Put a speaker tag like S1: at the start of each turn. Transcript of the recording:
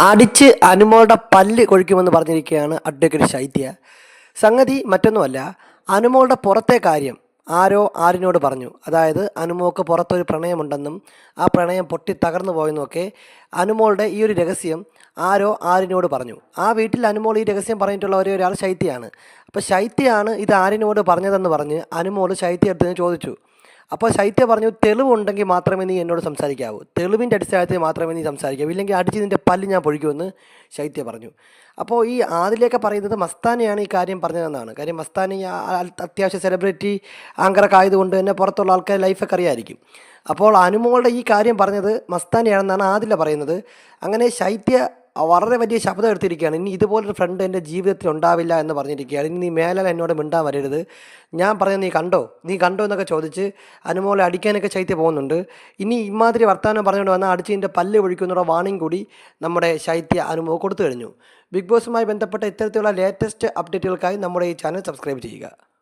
S1: അടിച്ച് അനുമോളുടെ പല്ല് കൊഴിക്കുമെന്ന് പറഞ്ഞിരിക്കുകയാണ് അഡ്വക്കേറ്റ് ശൈത്യ. സംഗതി മറ്റൊന്നുമല്ല അനുമോളുടെ പുറത്തെ കാര്യം ആരോ ആരിനോട് പറഞ്ഞു. അതായത് അനുമോക്ക് പുറത്തൊരു പ്രണയമുണ്ടെന്നും ആ പ്രണയം പൊട്ടി തകർന്നു പോയെന്നുമൊക്കെ അനുമോളുടെ ഈ ഒരു രഹസ്യം ആരോ ആരിനോട് പറഞ്ഞു. ആ വീട്ടിൽ അനുമോൾ ഈ രഹസ്യം പറഞ്ഞിട്ടുള്ള ഒരേ ഒരാൾ ശൈത്യയാണ്. അപ്പോൾ ശൈത്യയാണ് ഇത് ആരിനോട് പറഞ്ഞതെന്ന് പറഞ്ഞ് അനുമോൾ ശൈത്യ അടുത്ത് ചോദിച്ചു. അപ്പോൾ ശൈത്യ പറഞ്ഞു തെളിവുണ്ടെങ്കിൽ മാത്രമേ നീ എന്നോട് സംസാരിക്കാവൂ. തെളിവിന്റെ അടിസ്ഥാനത്തിൽ മാത്രമേ നീ സംസാരിക്കാവൂ. ഇല്ലെങ്കിൽ അടിച്ച് നിന്റെ പല്ല് ഞാൻ പൊഴിക്കുമെന്ന് ശൈത്യ പറഞ്ഞു. അപ്പോൾ ഈ ആദിലേക്ക് പറയുന്നത് മസ്താനയാണ് ഈ കാര്യം പറഞ്ഞതെന്നാണ്. കാര്യം മസ്താനി അത്യാവശ്യം സെലിബ്രിറ്റി ആങ്കറൊക്കെ ആയതുകൊണ്ട് തന്നെ പുറത്തുള്ള ആൾക്കാർ ലൈഫൊക്കെ അറിയായിരിക്കും. അപ്പോൾ അനുമോളുടെ ഈ കാര്യം പറഞ്ഞത് മസ്താനയാണെന്നാണ് ആദില പറയുന്നത്. അങ്ങനെ ശൈത്യ വളരെ വലിയ ശബ്ദം എടുത്തിരിക്കുകയാണ്. ഇനി ഇതുപോലൊരു ഫ്രണ്ട് എന്റെ ജീവിതത്തിൽ ഉണ്ടാവില്ല എന്ന് പറഞ്ഞിരിക്കുകയാണ്. ഇനി നീ മേലാൽ എന്നോട് മിണ്ടാൻ വരരുത്. ഞാൻ പറഞ്ഞത് നീ കണ്ടോ? നീ കണ്ടോ എന്നൊക്കെ ചോദിച്ച് അനുമോളെ അടിക്കാനൊക്കെ ശൈത്യ പോകുന്നുണ്ട്. ഇനി ഇമാതിരി വർത്തമാനം പറഞ്ഞുകൊണ്ട് വന്നാൽ അടിച്ചതിന്റെ പല്ല് ഒഴിക്കുന്നുള്ള വാണിംഗ് കൂടി നമ്മുടെ ശൈത്യ അനുമോ കൊടുത്തു കഴിഞ്ഞു. ബിഗ് ബോസുമായി ബന്ധപ്പെട്ട ഇത്തരത്തിലുള്ള ലേറ്റസ്റ്റ് അപ്ഡേറ്റുകൾക്കായി നമ്മുടെ ഈ ചാനൽ സബ്സ്ക്രൈബ് ചെയ്യുക.